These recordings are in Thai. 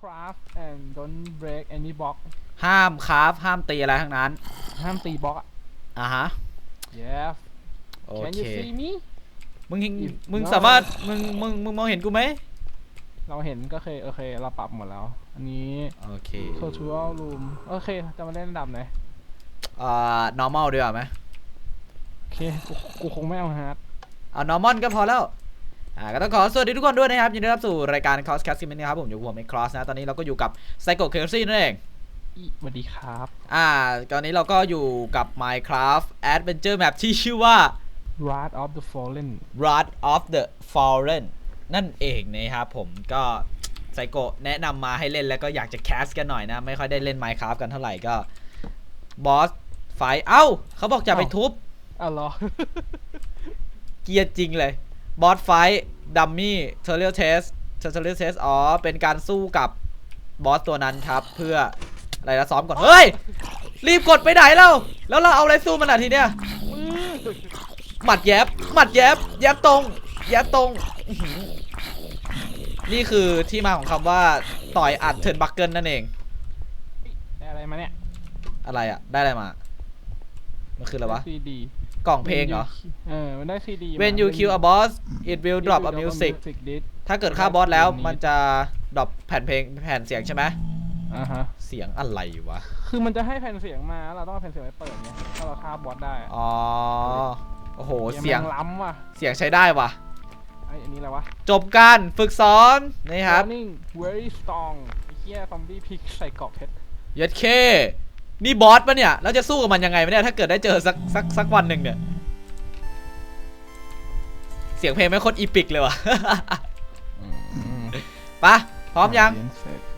craft and don't break any block ห้ามคราฟห้ามตีอะไรทั้งนั้น ห้ามตีบล็อกอะ อะฮะ yes โอ can เค you see me มึงเห็น If มึง not- สามารถ มึง มึง มึงมองเห็นกูไหม เราเห็นก็เคยโอเค เราปรับหมดแล้ว อันนี้ โอเค virtual room โอเค จะมาเล่นระดับไหน อ่า normal ดีกว่าไหมโอเคกูกูคงไม่เอาฮาร์ดเอา normal ก็พอแล้ว อ่า ก็ต้องขอสวัสดีทุกคนด้วยนะครับ ยินดีต้อนรับสู่รายการ Cross Cast Gaming นะครับผมอยู่กับผมเอ็กครอสนะ ตอนนี้เราก็อยู่กับ Psycho c u r s y นั่นเอง อีสวัสดีครับ อ่า ตอนนี้เราก็อยู่กับ Minecraft Adventure Map ที่ชื่อว่า Wrath of the Fallen Wrath of the Fallen นั่นเองนะครับผมก็ไซโกะแนะนำมาให้เล่นแล้วก็อยากจะแคสกันหน่อยนะ ไม่ค่อยได้เล่น Minecraft กันเท่าไหร่ก็ บอสไฟเอ้าเขาบอกจะไปเอ้าทุบอ้าวเหรอ เกียร์จริงเลยบอสไฟดัมมี่เทอร์เรียลเทสเทอร์เรียลเทสอ๋อ เป็นการสู้กับบอสตัวนั้นครับ เพื่ออะไรนะซ้อมก่อน เฮ้ย รีบกดไปไหนแล้ว แล้วเราเอาอะไรสู้มันอะทีเนี้ยหมัดแยบหมัดแยบแยบตรง แยบตรงอื้อหือนี่คือที่มาของคำว่าต่อยอัดเทิร์นบักเกิลนั่นเองได้อะไรมาเนี่ย อะไรอะได้อะไรมา มันคืออะไรวะ ซีดีกล่องเพลงเหรอ เออมันได้ซีดี When you kill a boss it will drop a music ถ้าเกิดฆ่าบอสแล้วมันจะดรอปแผ่นเพลงแผ่นเสียงใช่ไหมอ่าฮะ เสียงอะไรวะ คือมันจะให้แผ่นเสียงมาแล้วเราต้องเอาแผ่นเสียงไปเปิดไงถ้าเราฆ่าบอสได้อะอ๋อ โอ้โหกมเสียงแม่ล้ำว่ะ เสียงใช้ได้ว่ะไออันนี้อะไรวะ จบการฝึกสอนนี่ครับ Warning very strong ไอ้เหี้ยซอมบี้พิกใส่เกราะเพชรยัดเค นี่บอสปะเนี่ยแล้วจะสู้กับมันยังไงวะเนี่ยถ้าเกิดได้เจอสักสักสักวันหนึ่งเนี่ย เสียงเพลงไม่งโคตรอีปิกเลยว่ะ ปะพร้อมยัง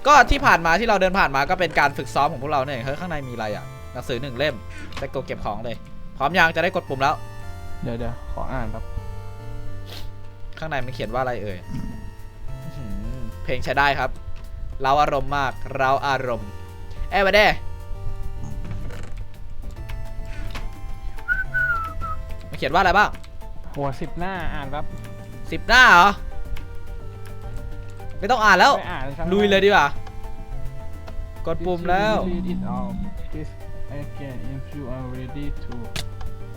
ก็ที่ผ่านมาที่เราเดินผ่านมาก็เป็นการฝึกซ้อมของพวกเราเนี่ยเฮ้ยข้างในมีอะไรอะหนังสือหนึ่งเล่มแต่กดเก็บของเลย พร้อมยังจะได้กดปุ่มแล้ว เดี๋ยวเดี๋ยวขออ่านครับ ข้างในมันเขียนว่าอะไรเอ่ยอื้อหือเพลงใช้ได้ครับ เราอารมณ์มาก เราอารมณ์ เอ้ยมาเด้ ขียนว่าอะไรบ้างหัวสิบหน้าอ่านครับสิบหน้าเหรอ ไม่ต้องอ่านแล้ว ไม่อ่านช่างลุยเลยดีกว่า กดปุ่มแล้ว Read it all this again if you are ready to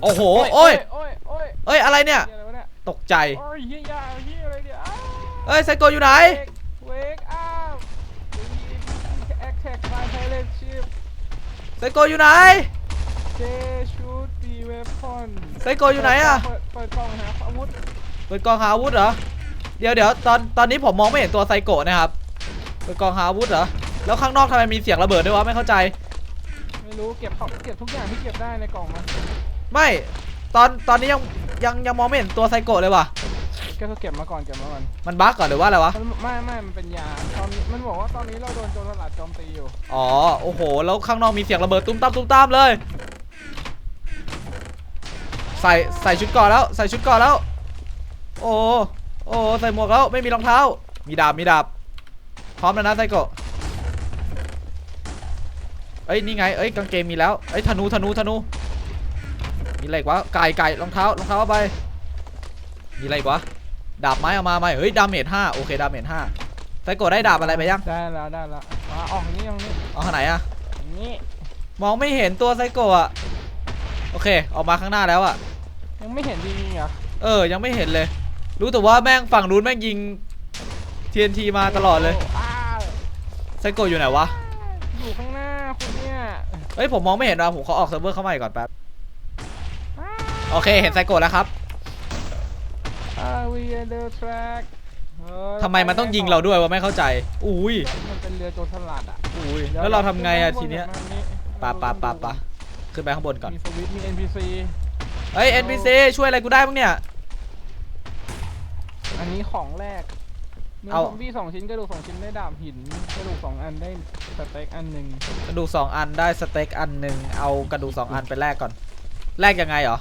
โอ้โห โอ้ย โอ้ยโอ้ยเอ้ย อะไรเนี่ย เหี้ยอะไรวะเนี่ยตกใจ โอ้ยเฮียยาเฮียอะไรเนี่ยอ้าวเอ้ยไซโกอยู่ไหน เวกอัพ attack by pilot ship ไซโกอยู่ไหน they shoot the weapon ไซโกอยู่ไหนอะเปิดเปิดกล่องหาอาวุธเปิดกองหาอาวุธเหรอ เดี๋ยวเดี๋ยวตอนตอนนี้ผมมองไม่เห็นตัวไซโกะนะครับ เปิดกองหาอาวุธเหรอ แล้วข้างนอกทำไมมีเสียงระเบิดด้วยวะไม่เข้าใจ ไม่รู้เก็บเขาเก็บทุกอย่างที่เก็บได้ในกล่องมาไม่ ตอนตอนนี้ยังยังยังมองไม่เห็นตัวไซโกะเลยว่ะ ก็เก็บมาก่อนเก็บมาก่อนมันบั๊กก่อนหรือว่าอะไรวะ มันไม่ไม่มันเป็นยาตอนนี้มันบอกว่าตอนนี้เราโดนโจรสลัดโจมตีอยู่ อ๋อ โอ้โห แล้วข้างนอกมีเสียงระเบิดตุ้มตามตุ้มตามเลย ใส่ใส่ชุดเก่อนแล้วใส่ชุดเก่อนแล้ว โอ้โอ้ใส่หมวกแล้วไม่มีรองเท้า มีดาบมีดาบพร้อมแล้วนะไซโกะเอ้ยนี่ไงเอ้ยกางเกงมีแล้วเอ้ยธนูธนูธนูมีอะไรอีกวะไก่ไก่รองเท้ารองเท้าเอาไปมีอะไรอีกวะดาบไม้เอามาไหมเฮ้ยดาเมจห้าโอเคดาเมจห้าไซโกะได้ดาบอะไรไปยังได้แล้วได้แล้วอะออกอย่างนี้อย่างนี้เอาข้างไหนอะอย่างนี้มองไม่เห็นตัวไซโกะอะโอเคออกมาข้างหน้าแล้วอะยังไม่เห็นจริงๆเหรอเออ ยังไม่เห็นเลย รู้แต่ว่าแม่งฝั่งนู้นแม่งยิง TNT มาตลอดเลยโอ้าวไซโกะอยู่ไหนวะ อยู่ข้างหน้าคุณเนี่ยเฮ้ยผมมองไม่เห็นว่ะผมขอออกเซิร์ฟเวอร์เข้ามาอีกก่อนแป๊บ อ้าวโอเคเห็นไซโกะแล้วครับอ่า we under track เฮ้ยทำไมมันต้องยิงเราด้วยวะไม่เข้าใจ อุ้ยมันเป็นเรือโจรสลัดอะอุ้ยดี๋ยแล้วเราทำไงอะดี๋วทีเนี้ยดี๋วดี๋วปะปะปะปะ ขึ้นไปข้างบนก่อน มีสวิตช์มี NPC เฮ้ย NPC ช่วยอะไรกูได้บ้างเนี่ย อันนี้ของแรกเนื้อเอา ซอมบี้สองชิ้นกระดูกสองชิ้นได้ดาบหินกระดูกสองอันได้สเต็กอันหนึ่งกระดูกสองอันได้สเต็กอันหนึ่งเอากระดูกสองอันไปแลกก่อน แลกยังไงเหรอ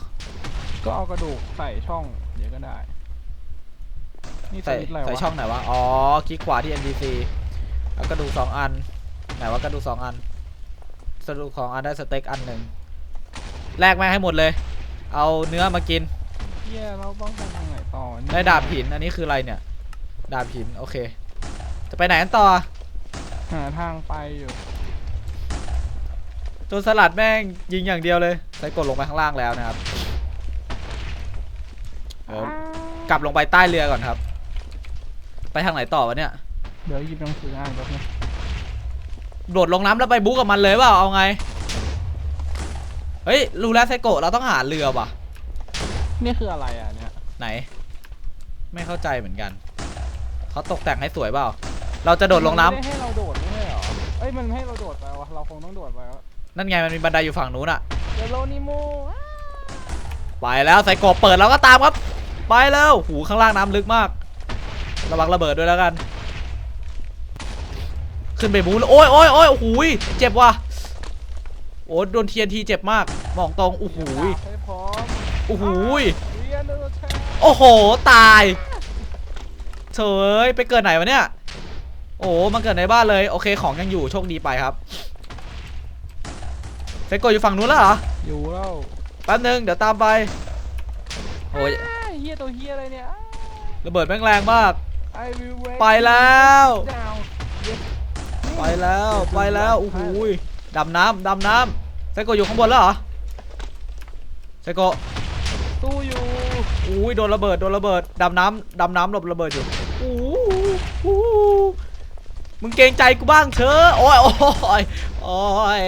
ก็เอากระดูกใส่ช่อง เดี๋ยวก็ได้ นี่สใส่วิตช์อะไรใส่วะช่องไหนวะ อ๋อ คลิกขวาที่ NPC แล้วกระดูกสองอัน ไหนว่ากระดูกสองอันกระดูกสองอันได้สเต็กอันหนึ่ง แลกแม่งให้หมดเลย เอาเนื้อมากิน เฮียเราต้องไปทางไหนต่อเนี่ยได้ดาบหิน อันนี้คืออะไรเนี่ย ดาบหิน โอเค จะไปไหนกันต่อหาทางไปอยู่โจนสลัดแม่งยิงอย่างเดียวเลยใส่กดลงไปข้างล่างแล้วนะครับเดี๋ยวกลับลงไปใต้เรือก่อนครับ ไปทางไหนต่อวะเนี่ย เดี๋ยวหยิบหนังสืออ่านแป๊บนึงโดดลงน้ำแล้วไปบุ๊กกับมันเลยเปล่าเอาไง เฮ้ยรู้แล้วไซโกะเราต้องหาเรือว่ะ นี่คืออะไรอะเนี่ยไหน ไม่เข้าใจเหมือนกัน เขาตกแต่งให้สวยเปล่า เราจะโดดลงน้ำมัไม่ได้ให้เราโดดไม่ใช่เหรอเอ้ยมันให้เราโดดไปวะเราคงต้องโดดไปวะนั่นไงมันมีบันไดอยู่ฝั่งนู้นอะเดโลนิโมไปแล้วไซโกะเปิดแล้วก็ตามครับ ไปแล้วหูข้างล่างน้ำลึกมาก ระวังระเบิดด้วยแล้วกัน ขึ้นไปบูแล้วโอ้ยโอ้ยโอ้ยโอ้โหยเจ็บว่ะ โอ้โดนเทียนทีเจ็บมากบอกตรงโอ้โหยให้พร้อมโอ้โหยเรียนเดโลแชร์โอ้โห ตายเฉยไปเกิดไหนวะเนี่ย โอ้มันเกิดในบ้านเลย โอเคของยังอยู่โชคดีไปครับไซโกะอยู่ฝั่งนู้นแล้วเหรอ อยู่แล้วแป๊บนึงเดี๋ยวตามไปโอ้ยอ้าเฮียตัวเฮียอะไรเนี่ย ระเบิดแม่งแรงมาก I will wait ไปแล้ว down Yes ไปแล้ว ไปแล้ว โอ้โหย ดำน้ำดำน้ำไซโกะอยู่ข้างบนแล้วเหรอไซโกะสู้อยู่อุ้ยโดนระเบิดโดนระเบิดดำน้ำดำน้ำหลบระเบิดอยู่โอ้โหโอ้โหมึงเกรงใจกูบ้างเถอะโอ้ยโอ้ยโอ้ย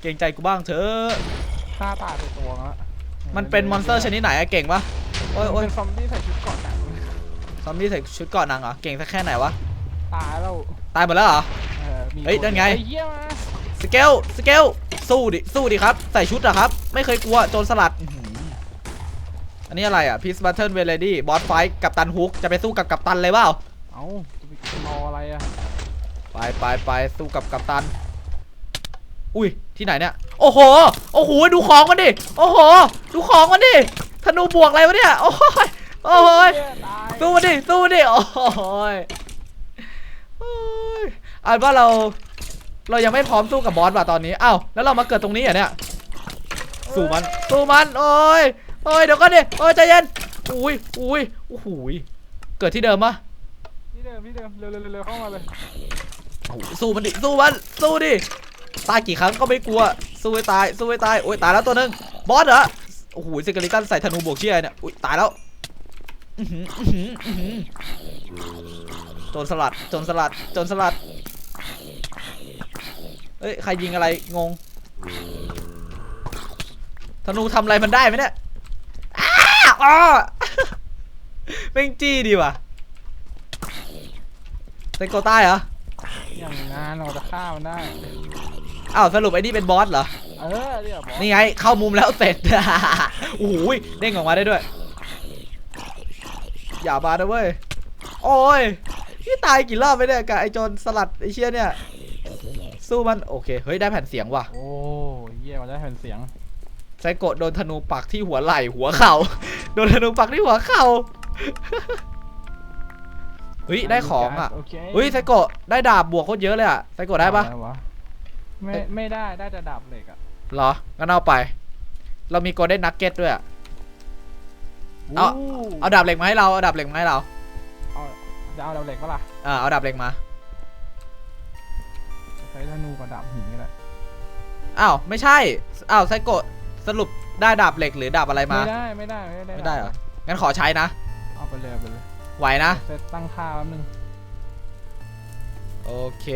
เกรงใจกูบ้างเถอะหน้าตาตัวตัวแล้วมันเป็นมอนสเตอร์ชนิดไหนอะเก่งปะโอ้ยมันโอ้ยเป็นซอมบี้ใส่ชุดเกราะหนังซอมบี้ใส่ชุดเกราะหนังเหรอเก่งสักแค่ไหนวะตายแล้วตายหมดแล้วเหรอเออมีเฮ้ยนั่นไงอ้เหี้ยมา สเกลสเกลสู้ดิสู้ดิครับใส่ชุดอะครับ ไม่เคยกลัวโจรสลัดอื้อหืออันนี้อะไรอะพีซบัตเทิลเวลเลดี้บอสไฟกับตันฮุกจะไปสู้กับกัปตันเลยเปล่าเอ้าจะไปรออะไรอะไปไปไปสู้กับกัปตัน อุ้ยที่ไหนเนี่ย โอ้โหโอ้โหดูของมันดิโอ้โหดูของมันดิธนูบวกอะไรวะเนี่ยโอ้ยโอ้ยเหี้ยตายสู้มันดิสู้มันดิโอ้ยโอ้ยอ่านว่าเรา เรายังไม่พร้อมสู้กับบอสว่ะตอนนี้อ้าวแล้วเรามาเกิดตรงนี้เหรอเนี่ยสู้มันสู้มันโอ้ยโอ้ยเดี๋ยวก่อนดิโอ้ยใจเย็นอุ้ยอุ้ยโอ้โหยเกิดที่เดิมปะที่เดิมที่เดิมเร็วเร็วเร็วเร็วเข้ามาเลยโอ้โหสู้มันดิสู้มันสู้ดิตายกี่ครั้งก็ไม่กลัวสู้ให้ตายสู้ให้ตายโอ้ยตายแล้วตัวหนึงบอสเหรอโอ้โหซิกาลิตันใส่ธนูบวกเชี่ยเนี่ยอุ้ยตายแล้วอื้อหืออื้อหืออื้อหือโจรสลัดโจรสลัดโจรสลัด เอ้ย ใครยิงอะไร งง ธนูทำอะไรมันได้ไหมเนี่ยอ้าอ้อแม่งจี้ดีว่ะไซโกใต้เหรอ อย่างนานเราจะฆ่ามันได้ อ้าวสรุปไอ้นี่เป็นบอสเหรอ เออเดี๋ยวบอสนี่ไง เข้ามุมแล้วเสร็จ โอ้โหยเด้งออกมาได้ด้วย อย่ามานะเว้ย โอ้ย พี่ตายกี่รอบไปเนี่ยกับไอ้โจรสลัดไอ้เชี่ยเนี่ย สู้มันโอเค เฮ้ยได้แผ่นเสียงว่ะ โอ้ยเหี้ยมันได้แผ่นเสียงไซโกะโดนธนูปักที่หัวไหล่หัวเข่า โดนธนูปักที่หัวเข่า เฮ้ยได้ของอะโอเคเฮ้ยไซโกะได้ดาบบวกโคตรเยอะเลยอะไซโกะได้ปะอวไม่ไม่ได้ได้แต่ดาบเหล็กอะเหรองั้นเอาไป เรามีโกลเด้นนักเก็ตด้วยอะเอาอู้เอาดาบเหล็กมาให้เราเอาดาบเหล็กมาให้เราเอาจะเอาดาบเหล็กปะล่ะอ่าเอาดาบเหล็กมาใช้ธนูกับดาบหินก็ได้อ้าวไม่ใช่อ้าวไซโกะสรุปได้ดาบเหล็กหรือดาบอะไรมา ไม่ได้ไม่ได้ไม่ได้ไม่ได้เหรองั้นขอใช้นะเอาไปเลยเอาไปเลยไหวนะเซตตั้งค่าแป๊บนึงโอเค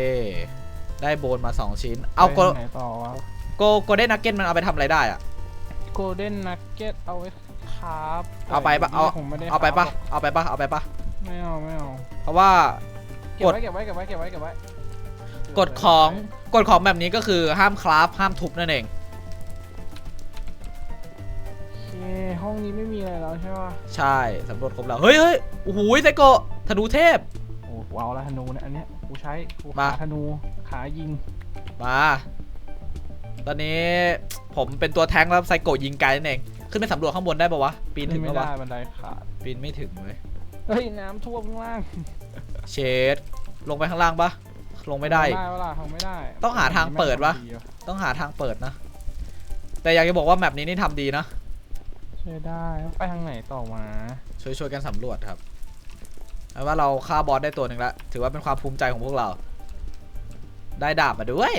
ได้โบนมา 2 ชิ้น เอาโกไปไหนต่อวะโกโกลเด้นนักเก็ตมันเอาไปทำอะไรได้อะโกลเด้นนักเก็ตเอาไว้ครับเอาไปปะเอาผมไม่ได้เอาไปปะครับเอาไปปะเอาไปปะไม่เอาไม่เอาเพราะว่าเก็บไว้เก็บไว้เก็บไว้เก็บไว้เก็บไว้ กฎของกฎของแบบนี้ก็คือห้ามคราฟห้ามทุบนั่นเองโอเคห้องนี้ไม่มีอะไรแล้วใช่ปะใช่สำรวจครบแล้ว เฮ้ยเฮ้ยโอ้โหไซโกะธนูเทพ โอ้กูเอาแล้วธนูเนี่ยอันเนี้ยกูใช้กูมา ขาธนูขายิงมา ตอนนี้ผมเป็นตัวแท้งแล้วไซโกะยิงไกลนั่นเอง ขึ้นไปสำรวจข้างบนได้ปะวะ ปีนถึงไม่ปะวะ ได้บันไดขาดปีนไม่ถึงเลย เฮ้ยน้ำท่วมข้างล่าง เชดลงไปข้างล่างปะ ลงไม่ได้ได้เวลาทำไม่ได้ต้องหาทางเปิดวะแม่งทำต้องหาทางเปิดนะ แต่อยากจะบอกว่าแมปนี้นี่ทำดีนะ ใช่ได้ไปทางไหนต่อมาช่วยช่วยกันสำรวจครับเอาว่าเราฆ่าบอสได้ตัวหนึ่งแล้วถือว่าเป็นความภูมิใจของพวกเรา ได้ดาบมาด้วย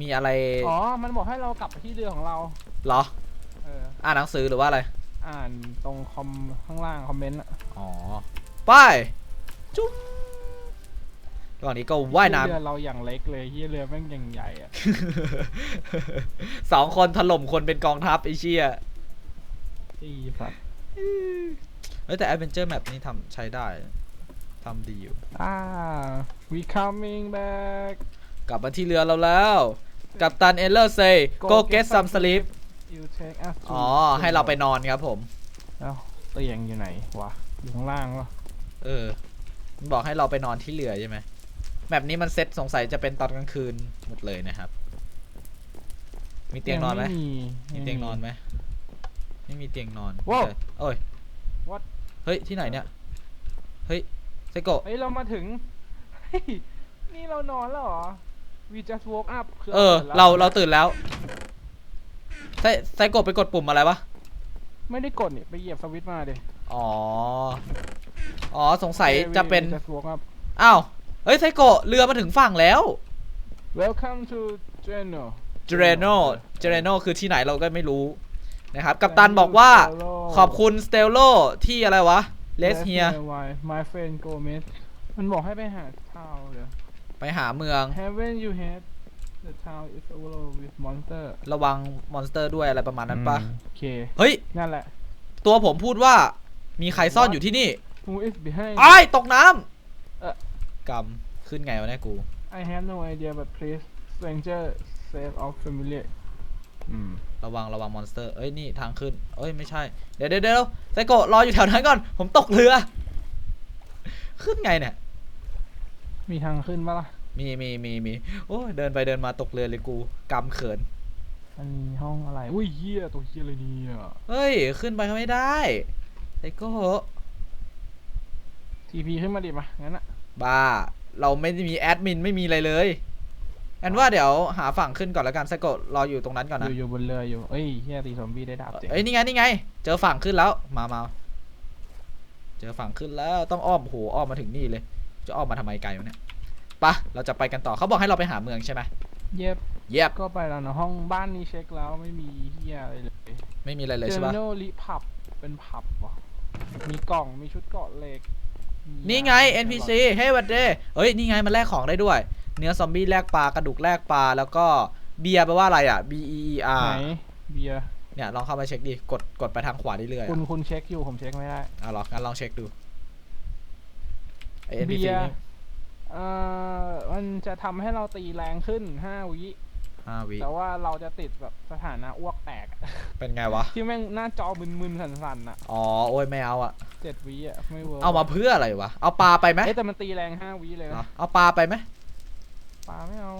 มีอะไรอ๋อมันบอกให้เรากลับไปที่เรือของเราเหรอ เอออ่านหนังสือหรือว่าอะไร อ่านตรงคอมข้างล่างคอมเมนต์อะอ๋อ ไป จุ๊บก่อนนี้ก็ว่ายน้เรือเราอย่างเล็กเลยที่เรือแม่งอย่างใหญ่อะำสองคนถล่มคนเป็นกองทัพไอเชี่ยอีสัตว์เฮ้ยแต่ Adventure Map นี่ทำใช้ได้ทำดีอยู่ อ่า we coming back กลับมาที่เรือเราแล้ว กับตันเอเลอร์เซ Go go get get some some sleep you take us to อ๋อ ให้เราไปนอนครับผมแล้วเตียงอยู่ไหนวะอยู่ข้างล่างวะ เออมันบอกให้เราไปนอนที่เรือใช่ไหมแบบนี้มันเซ็ตสงสัยจะเป็นตอนกลางคืนหมดเลยนะครับ มีเตียงนอนไหมไม่มีมีเตียงนอนไหมไม่มีเตียงนอนว้าวแต่โอ้ย What? เฮ้ย ที่ไหนเนี่ย เฮ้ยไซโกะเฮ้ย เรามาถึงเฮ้ยนี่เรานอนแล้วเหรอ we just woke up คืเออปิดแล้วเราเราตื่นแล้ว ไซไซโกะไปกดปุ่มอะไรวะ ไม่ได้กดนี่ ไปเหยียบสวิตช์มาเดอ๋อ อ๋อสงสัยจะเป็น we just woke up อ้าวเฮ้ยไซโกะเรือมาถึงฝั่งแล้ว welcome to Geno เจเรโนเจเรโนคือที่ไหนเราก็ไม่รู้นะครับ กัปตันบอกว่า ขอบคุณสเตลโลที่อะไรวะเลสเฮีย my friend Gomez มันบอกให้ไปหาทาวเดี๋ยวไปหาเมือง Haven't you had the town is overrun with monster ระวังมอนสเตอร์ด้วยอะไรประมาณนั้นปะอืมโอเค เฮ้ย นั่นแหละ ตัวผมพูดว่ามีใครซ่อนอยู่ที่นี่ Who is behind ไอ้ายตกน้เอ่อำกำขึ้นไงวะเนี่ยกู I have no idea but please stranger save of familiar อืมระวังระวังมอนสเตอร์ เอ้ยนี่ทางขึ้น เอ้ยไม่ใช่ เดี๋ยวเดี๋ยวเดี๋ยวไซโกะรออยู่แถวนั้นก่อน ผมตกเรือ ขึ้นไงเนี่ย มีทางขึ้นปะล่ะ มีมีมีมีโอ้ยเดินไปเดินมาตกเรือเลยกูกำเขินมันมีห้องอะไร อุ้ยเหี้ยตัวเหี้ยอะไรเนี่ย เฮ้ย ขึ้นไปก็ไม่ได้ไซโกะ ทีพีขึ้นมาดิมางั้นอะบ้า เราไม่ได้มีแอดมินไม่มีอะไรเลยแอนว่าเดี๋ยวหาฝั่งขึ้นก่อนแล้วกันไซโกะรออยู่ตรงนั้นก่อนอนะยู่อยู่บนเรืออยู่เอ้ยเหี้ยตีซอมบี้ได้ดาบเจ๋งเอ้ยนี่ไงนี่ไง เจอฝั่งขึ้นแล้วมามาเจอฝั่งขึ้นแล้วต้องอ้อมโหอ้อมมาถึงนี่เลย จะอ้อมมาทำไมไกลวะเนี่ยไปะเราจะไปกันต่อเขาบอกให้เราไปหาเมืองใช่ไหมเย็บเย็บก็ไปแล้วนะห้องบ้านนี้เช็คแล้วไม่มีเหี้ยอะไรเลยไม่มีอะไรเลยเจใช่อปะโนลิผับเป็นผับวะมีกล่องมีชุดเกราะเหล็กมี นี่ไงยา NPC เฮ้ยวันเดย์เอ้ยนี่ไงมันแลกของได้ด้วย เนื้อซอมบี้แลกปลากระดูกแลกปลาแล้วก็เบียร์แปลว่าอะไรอะ B E E ไห R นเบียร์เนี่ยลองเข้ามาเช็คดิกดกดไปทางขวาเรื่อยๆคุอะณคุณเช็คอยู่ผมเช็คไม่ได้เอาหรองั้นลองเช็คดูไอเบี NPC ยร์นี่เอ่อมันจะทำให้เราตีแรงขึ้นห้าวิ ห้าวิแต่ว่าเราจะติดแบบสถานะอ้วกแตก เป็นไงวะ ที่แม่งหน้าจอมึนๆสั่นๆอะอ๋อ โอ้ยไม่เอาอะเจ็ดวิอะไม่เวิร์กเอามาเพื่ออะไรวะ เอาปลาไปไหมเอ้ยแต่มันตีแรงห้าวิเลยเหรอนะเอาปลาไปไหม ปลาไม่เอา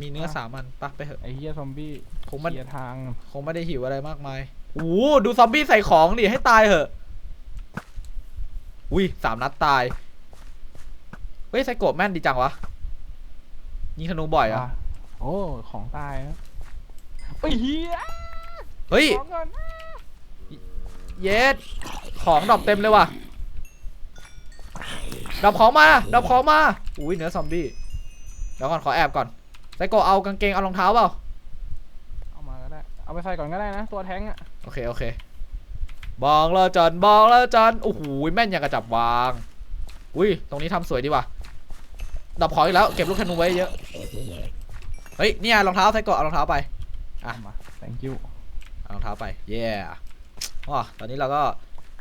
มีเนื้ออะ สามอันปะไปเถอะ ไอ้เหี้ยซอมบี้คงมันเคลียร์ทางคงไม่ได้หิวอะไรมากมายโอ้โหดูซอมบี้ใส่ของดิให้ตายเหอะ อุ้ยสามนัดตาย เฮ้ยไซโกะแม่นดีจังวะ ยิงธนูบ่อยเหรอะอะ โอ้ของตายนะไอ้ยเหี้ยเฮ้ย ของก่อนเยสของดรอปเต็มเลยว่ะดรอปของมาดรอปของมา อุ้ยเนื้อซอมบี้ เดี๋ยวก่อนขอแอบก่อนไซโกะเอากางเกงเอารองเท้าเปล่า เอามาก็ได้ เอาไปใส่ก่อนก็ได้นะ ตัวแท้งอะโอเคโอเคบองแล้วจันบองแล้วจันโอ้โหแม่นอย่างกระจับวาง อุ้ยตรงนี้ทำสวยดีว่ะดับของอีกแล้วเก็บลูกธนูไว้เยอะ เฮ้ยเนี่ยรองเท้าใส่เกาะเอารองเท้าไปอะเอามา thank you เอารองเท้าไป เย้ว้าตอนนี้เราก็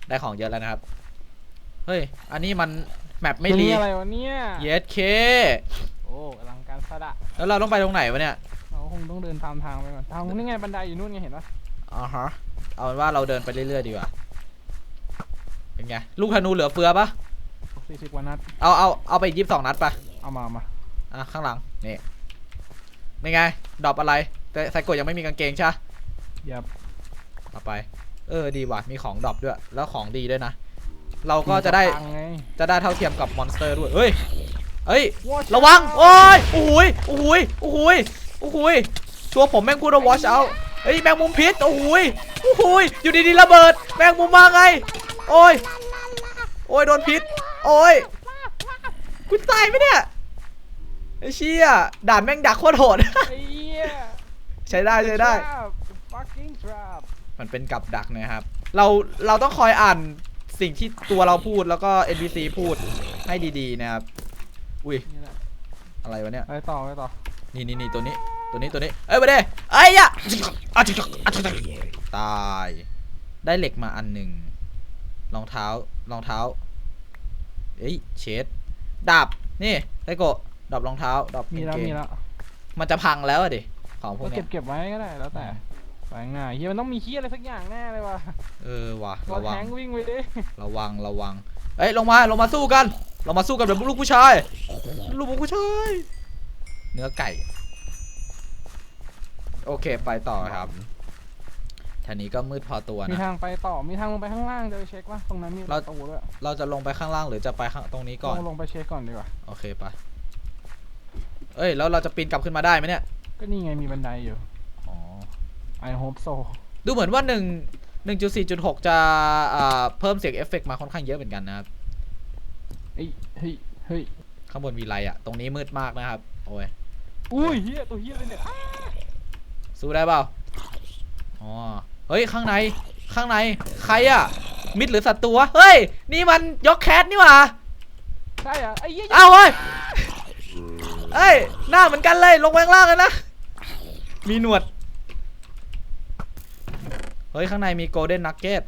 ได้ของเยอะแล้วนะครับ เฮ้ย อันนี้มันแมปไม่ตัวรีนี้อะไรวะเนี่ย เยสเคโอ้อลังการสะดะแล้วเราต้องไปตรงไหนวะเนี่ย เราคงต้องเดินตามทางไปก่อนทางนี่ไงบันไดอยู่นู่นไงเห็นปะอ่าฮะ เอาเป็นว่าเราเดินไปเรื่อยๆดีกว่า เป็นไง ลูกธนูเหลือเฟือปะสี่สิบกว่านัด เอาเอาเอาไปยี่สิบสองนัดปะเอามาเอามา อะข้างหลัง นี่ เป็นไงดรอปอะไร แต่ไซโกะยังไม่มีกางเกงใช่ปะเหยียบเอาไป เออดีว่ะมีของดรอปด้วย แล้วของดีด้วยนะ เราก็จะได้ตังค์ไงจะได้เท่าเทียมกับมอนสเตอร์ด้วยเฮ้ยเอ้ย Watch ระวัง out โอ้ยโอ้ยโอ้ยโอ้ยโอ้ยตัวผมแมงพูดว่า watch out เฮ้ยแมงมุมพิษโอ้ยโอ้ยอยู่ดีๆระเบิด แมงมุมมาไง โอ้ย โอ้ยโดนพิษ โอ้ยกูตายไหมเนี่ยไอ้ เชี่ยด่านแม่งดักโคตรโหด ไอ้เหี้ย ใช้ได้ใช้ได้ Trap fucking trap มันเป็นกับดักนะครับ เราเราต้องคอยอ่านสิ่งที่ตัวเราพูดแล้วก็ NPC พูดให้ดีๆนะครับ อุ้ยนี่แหละอะไรวะเนี่ย ไปต่อไปต่อนี่นี่นี่ตัวนี้ตัวนี้ตัวนี้ เอ้ยมาเด้เอ้ยอะอะจิ๊กจิ๊กอะจิ๊กจิ๊กตาย ได้เหล็กมาอันหนึ่งรองเท้ารองเท้า เอ้ยเชดดาบนี่ไทโกะ ดาบรองเท้าดาบมีแล้วกางเกงมีแล้วมันจะพังแล้วอะดิของพวก็กเนี้เก็ยบเก็บไว้ก็ได้แล้วแต่ไปข้างหน้าเฮียมันต้องมีเฮียอะไรสักอย่างแน่เลยว่ะเออว่ะรอระวัแทง งวิ่งไปดิระวังระวัง เอ้ยลงมาลงมาสู้กัน เรามาสู้กันแบบลูกผู้ชาย ลูกผู้ชาย เนื้อไก่ โอเคไปต่อครับแถวนี้ก็มืดพอตัวมีนะ ทางไปต่อมีทางลงไปข้างล่างเดี๋ยวไปเช็คว่าตรงนั้นมีปเราระตูด้วยเราจะลงไปข้างล่างหรือจะไปข้างตรงนี้ก่อนลงลงไปเช็คก่อนดีกว่าโอเคไป เอ้ยแล้วเราจะปีนกลับขึ้นมาได้ไหมเนี่ย ก็นี่ไงมีบันไดอยู่ อ๋อ I hope so ดูเหมือนว่า 1 1.4.6 จะอ่าเพิ่มเสียงเอฟเฟกต์มาค่อนข้างเยอะเหมือนกันนะครับเฮ้ยเฮ้ยเฮ้ยข้างบนมีไรอะตรงนี้มืดมากนะครับ โอ้ย อุ้ยเฮียตัวเฮียเลยเนี่ยอ้าสู้ได้เปล่า อ๋อ เฮ้ย ข้างใน ข้างใน ใครอะมิดหรือศัตรูวะเฮ้ย นี่มันยกแคทนี่หว่า ใช่เหรอไอ้เหี้ยอ้าวเฮ้ยเอ้ย หน้าเหมือนกันเลย ลงไปข้างล่างเลยนะ มีหนวด เฮ้ย ข้างในมีโกลเด้นนักเก็ต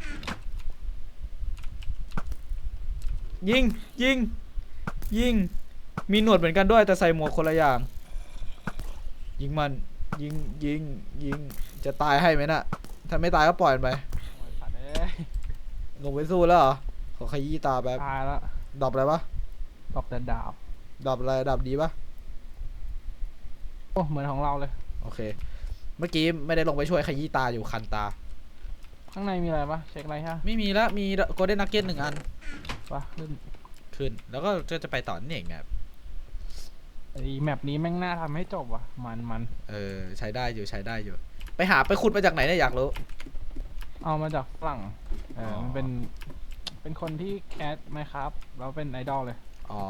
ยิง ยิง ยิง มีหนวดเหมือนกันด้วย แต่ใส่หมวกคนละอย่าง ยิงมัน ยิง ยิง ยิง จะตายให้ไหมน่ะ ถ้าไม่ตายก็ปล่อยมันไปโอ้ยสัตว์เอ้ยลงไปสู้แล้วเหรอ ขอขยี้ตาแป๊บตายแล้วดรอปอะไรปะตบแต่ดาว ดรอปอะไรดรอปดีปะโอ้เหมือนของเราเลย โอเค เมื่อกี้ไม่ได้ลงไปช่วยขยี้ตาอยู่คันตา ข้างในมีอะไรปะเช็คอะไรฮะไม่มีแล้วมีโกลเด้นนักเก็ตหนึ่งอันปะขึ้นขึ้น แล้วก็จะจะไปต่อนี่เองนะครับไอ้แมปนี้แม่งน่าทำให้จบว่ะ มันมันเออใช้ได้อยู่ใช้ได้อยู่ ไปหาไปขุดมาจากไหนเนี่ยอยากรู้ เอามาจากฝรั่งเอออมันเป็น เป็นคนที่แคสไหมครับ แล้วเป็นไอดอลเลย อ๋อ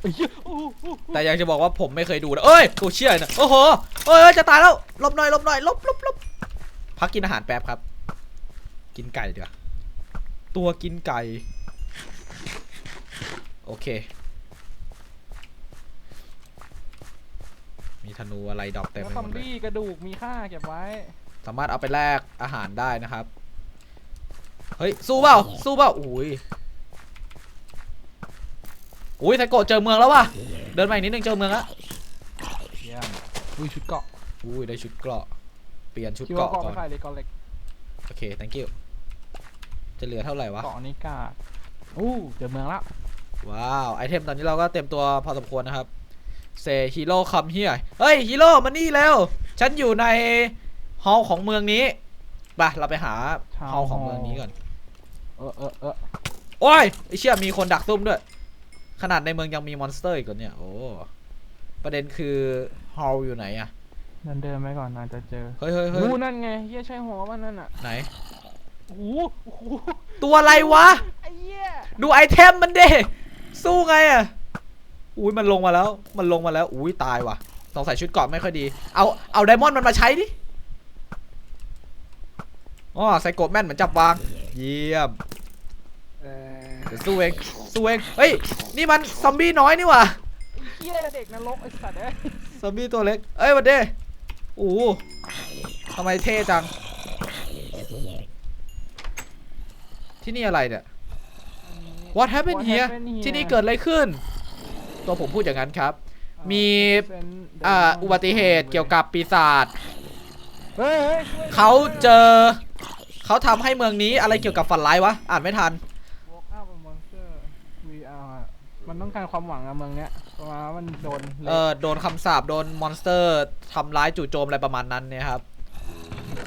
ไอ้เหี้ยอู้หู้แต่อยากจะบอกว่าผมไม่เคยดูนะเอ้ยตัวเชี่ยนะโอ้โหเอ้ยจะตายแล้วหลบหน่อยหลบหน่อยหลบหลบหลบพักกินอาหารแป๊บครับ กินไก่เดี๋ยวาตัวกินไก่ โอเค มีธนูอะไรดอกเต็มแล้วไปซหอมมดเลยบี้กระดูกมีค่าเก็บไว้ สามารถเอาไปแลกอาหารได้นะครับ เฮ้ย สู้เปล่าสู้เปล่าอุ้ย อุ้ยไทโกะเจอเมืองแล้วว่ะเดินมาอีกนิดนึงเจอเมืองแล้วเยี่ยมอุ้ยชุดเกาะอุ้ยได้ชุดเกราะเปลี่ยนชุดคิดว่าเกราะเกาะก่อนไม่ใส่เลยเกาะเล็กโอเค thank you จะเหลือเท่าไหร่วะเกาะนี้กาดอู้เจอเมืองละว้าวไอเทมตอนนี้เราก็เต็มตัวพอสมควรนะครับเซฮีโร่คัมเฮียเฮ้ยฮีโร่มานี่แล้วฉันอยู่ในฮอลของเมืองนี้ไปเราไปหาฮอลของเมืองนี้ก่อน เออเออเออโอ้ยไอเชี่ยมีคนดักซุ่มด้วย ขนาดในเมืองยังมีมอนสเตอร์อีกเหรอเนี่ย โอ้ ประเด็นคือฮอลอยู่ไหนอะเดินเดินไปก่อนน่าจะเจอ เฮ้ยเฮ้ยเฮ้ยอู้นั่นไงเฮียใช่หัวมันนั่นอะไหนโอ้โหโอ้โหตัวอะไรวะ ไอ้เหี้ย ดูไอเทมมันเดสู้ไงอะอุ้ยมันลงมาแล้ว มันลงมาแล้ว อุ้ยตายว่ะสงสัยชุดเกราะไม่ค่อยดี เอา เอาไดมอนด์มันมาใช้ดิอ๋อไซโกะแม่นเหมือนจับวาง เยี่ยมเออ เดี๋ยวสู้เองสู้เองเฮ้ยนี่มันซอมบี้น้อยนี่หว่ะเฮียเด็กนรกไอ้สัตว์เอ้ยซอมบี้ตัวเล็กเอ้ยวันเด้โอ้โหทำไมเท่จัง ที่นี่อะไรเนี่ย What happened here ที่นี่เกิดอะไรขึ้น ตัวผมพูดอย่างนั้นครับ มีอ่าอุบัติเหตุเกี่ยวกับปีศาจเฮ้ยฮ้ยช่วยเขาเจอ เขาทำให้เมืองนี้อะไรเกี่ยวกับฝันร้ายวะ อ่านไม่ทัน Walk out a monster we are มันต้องการความหวังอะเมืองเนี้ยประมาณว่ามันโดนเออโดนคำสาปโดนมอนสเตอร์ทำร้ายจู่โจมอะไรประมาณนั้นเนี่ยครับ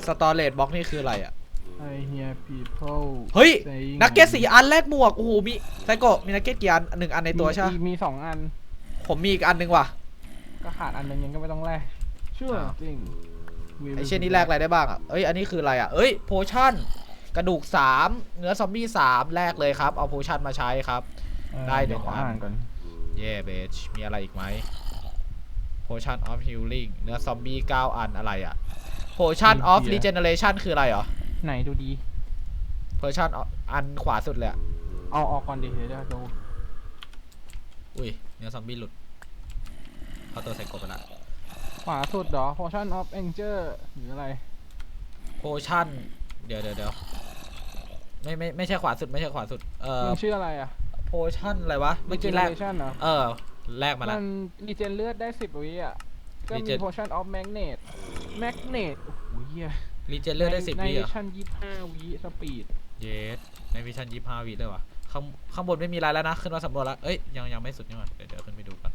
สตอเรจบล็อกนี่คืออะไรอะอ I hear people เฮ้ย saying นักเก็ตสี่อันแลกหมวก โอ้โห มีไซโกะมีนักเก็ตกี่อันหนึ่งอันในตัวใช่ไหมมีมีสองอัน ผมมีอีกอันหนึ่งว่ะ ก็ขาดอันหนึงยังก็ไม่ต้องแลกชั่วอ้าวจริงไอเช่นนี้แลกอะไรได้บ้างอะเอ้ย อันนี้คืออะไรอะ เอ้ย โพชั่น กระดูก 3 เนื้อซอมบี้3แลกเลยครับ เอาโพชั่นมาใช้ครับออ ได้เดี๋ยวขออ่านก่อน เย่เบชมีอะไรอีกไหม Potion of Healing เนื้อซอมบี้9อันอะไรอะ Potion of Regeneration คืออะไรเหรอ ไหนดูดี Potion of อันขวาสุดเลยอะเอาออกก่อนดิเดี๋ยวจะดูอุ้ย เนื้อซอมบี้หลุดเข้าตัวใส่กบไปละ ขวาสุดเหรอ Potion of Anger หรืออะไร Potion เดี๋ยวเดี๋ยวเดี๋ยวไม่ไม่ไม่ใช่ขวาสุดไม่ใช่ขวาสุด เอ่อ มันชื่ออะไรอะ Potion อะไรวะ เมื่อกี้แรก Regeneration เหรอเออ แรกมามัละ นรีเจนเลือดได้สิบวิอะ ก็มี Regen Potion of Magnet Magnet โอ้โหเหี้ยรีเจนเลือดได้สิบในวิเหรอ ชั่นยี่ห้าวิสปีด เยสในวิชั่นยี่ห้าวิเลยว่ะข้างข้างบนไม่มีอะไรแล้วนะ ขึ้นมาสำรวจแล้ว เอ้ย ยังยังไม่สุดนี่หว่าเดี๋ยวเดี๋ยวขึ้นไปดูกัน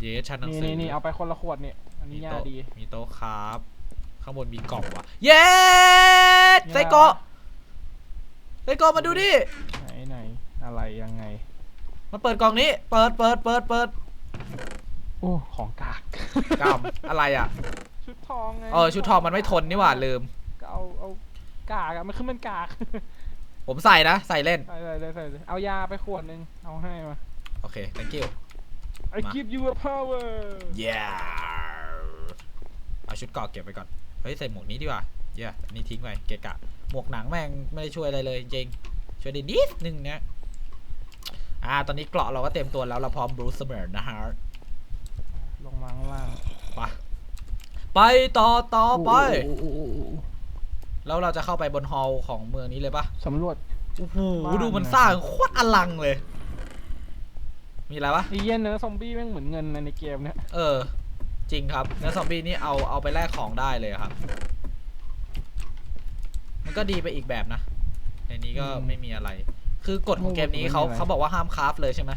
เยสชั้นหนังนี่สือนี่นี่เอาไปคนละขวดเนี่ย อันนี้มียาโต๊ะดี มีโต๊ะครับ ข้างบนมีกล่องว่ะเย้ไซโกะไซโกะมาดูดิ ไหนไหน อะไรยังไง มาเปิดกล่องนี้ เปิดเปิดเปิดเปิดโอ้ของกากกำอะไรอะ ชุดทองไงเออชุดทองมันไม่ทนนี่หว่าลืม ก็เอาเอากากอะมันคือมันกากผมใส่นะ ใส่เล่น ใส่ใส่ใส่ใส่เอายาไปขวดหนึ่งเอาให้มา โอเค thank you I มา give you a power yeah เอาชุดเกราะเก็บไปก่อน เฮ้ย ใส่หมวกนี้ดีกว่าเย้อันนี้ทิ้งไปเกะกะ หมวกหนังแม่งไม่ได้ช่วยอะไรเลยจริงๆช่วยได้นิดนึงนะ อ่า ตอนนี้เกราะเราก็เต็มตัวแล้ว เราพร้อมบรูซเสมอนะฮะลงมาข้างล่างไปไปต่อต่อไป โอ้โหโอ้โหโอ้โหแล้วเราจะเข้าไปบนฮอลล์ของเมืองนี้เลยปะสำรวจ โอ้โหบ้าน ดูมันนะสร้างโคตรอลังเลย มีอะไรปะไอ้เหี้ยเนื้อซอมบี้แม่งเหมือนเงินนะในเกมเนี่ยเออ จริงครับเนื้อซอมบี้นี่เอาเอาไปแลกของได้เลยครับ มันก็ดีไปอีกแบบนะ ในนี้ก็ไม่มีอะไร คือกฎของเกมนี้เขาเขาบอกว่าห้ามคราฟเลยใช่ไหม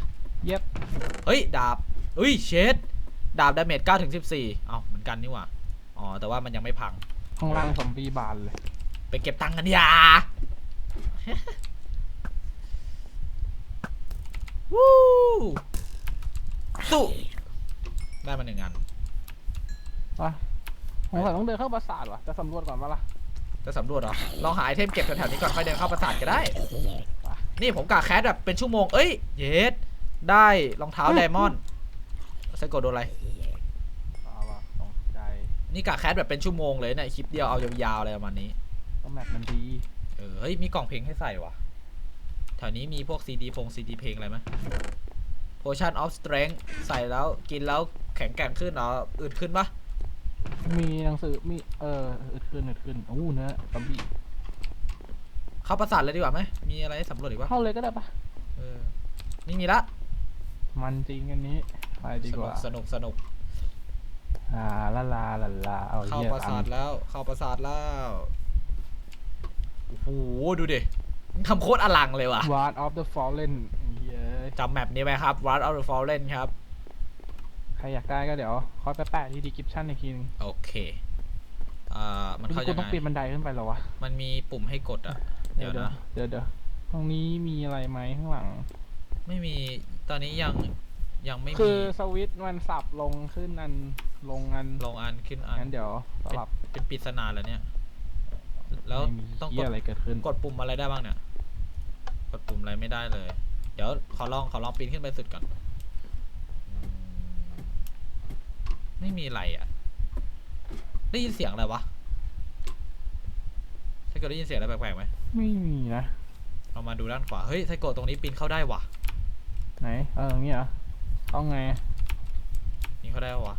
เย็บเฮ้ย ดาบเฮ้ยเชดดาบดาเมจ9ถึง14เอ้าเหมือนกันนี่หว่าอ๋อแต่ว่ามันยังไม่พัง ข้างล่างซอมบี้บานเลย ไปเก็บตังค์กันอยาวู้สู้ได้มาหนึ่งอันไปผมว่าต้องเดินเข้าปราสาทว่ะจะสำรวจก่อนปะล่ะจะสำรวจเหรอลองหาไอเทมเก็บแถวๆนี้ก่อนค่อยเดินเข้าปราสาทก็ได้ไป นี่ผมกะแคสแบบเป็นชั่วโมง เอ้ย เยสได้รองเท้าไดมอนด์ไซโกโดนอะไร เอาว่ะตรงใจนี่กะแคสแบบเป็นชั่วโมงเลยเนี่ยคลิปเดียวเอายาวๆอะไรประมาณนี้ ก็แมปมันดีเออ เฮ้ย มีกล่องเพลงให้ใส่ว่ะ แถวนี้มีพวกซีดีพงซีดีเพลงอะไรไหม Potion of Strength ใส่แล้วกินแล้วแข็งแกร่งขึ้นเหรออึดขึ้นปะมีหนังสือมีเอออึดขึ้นอึดขึ้นโอ้เนื้อซอมบี้ เข้าปราสาทเลยดีกว่าไหมมีอะไรให้สำรวจอีกปะเข้าเลยก็ได้ปะเออนี่มีละมันจริงอันนี้ไปดีสกนุกว่า สนุกสนุกอ่าลาลาลาลาเอาเข้าเหี้ยปราสาทตมแล้ว เข้าปราสาทแล้วโอ้โหดูดิทำโคตรอลังเลยว่ะวาร์ดออฟเดอะฟอลเลนเย้ยจำแมปนี้ไหมครับ Wrath of the Fallen ครับ ใครอยากได้ก็เดี๋ยวคอยไปแปะที่ดีคริปชั่นอีกทีนึงโอเค อ่า มันเข้ากูยังต้องไงปีนบันไดขึ้นไปเหรอวะ มันมีปุ่มให้กดอะ เดี๋ยวนะ เดี๋ยวเดี๋ยวตรงนี้มีอะไรไหมข้างหลัง ไม่มีตอนนี้ยังยังไม่คืมีอสวิตช์มันสับลงขึ้นอันลงอันลงอันขึ้นอันงั้นเดี๋ยวสลับเป็นปริศนาแล้วเนี่ย แล้วไม่มีต้องกเหี้ยดอะไรเกิดขึ้นกดปุ่มอะไรได้บ้างเนี่ย กดปุ่มอะไรไม่ได้เลย เดี๋ยวขอลองขอลองปีนขึ้นไปสุดก่อนอืมไม่มีอะไรอะ ได้ยินเสียงอะไรวะไซโกะได้ยินเสียงอะไรแปลกๆไหม ไม่มีนะเรามาดูด้านขวา เฮ้ยไซโกะตรงนี้ปีนเข้าได้ว่ะ ไหน เอออย่างเงี้ยเหรอต้องไงปีนเข้าได้วะ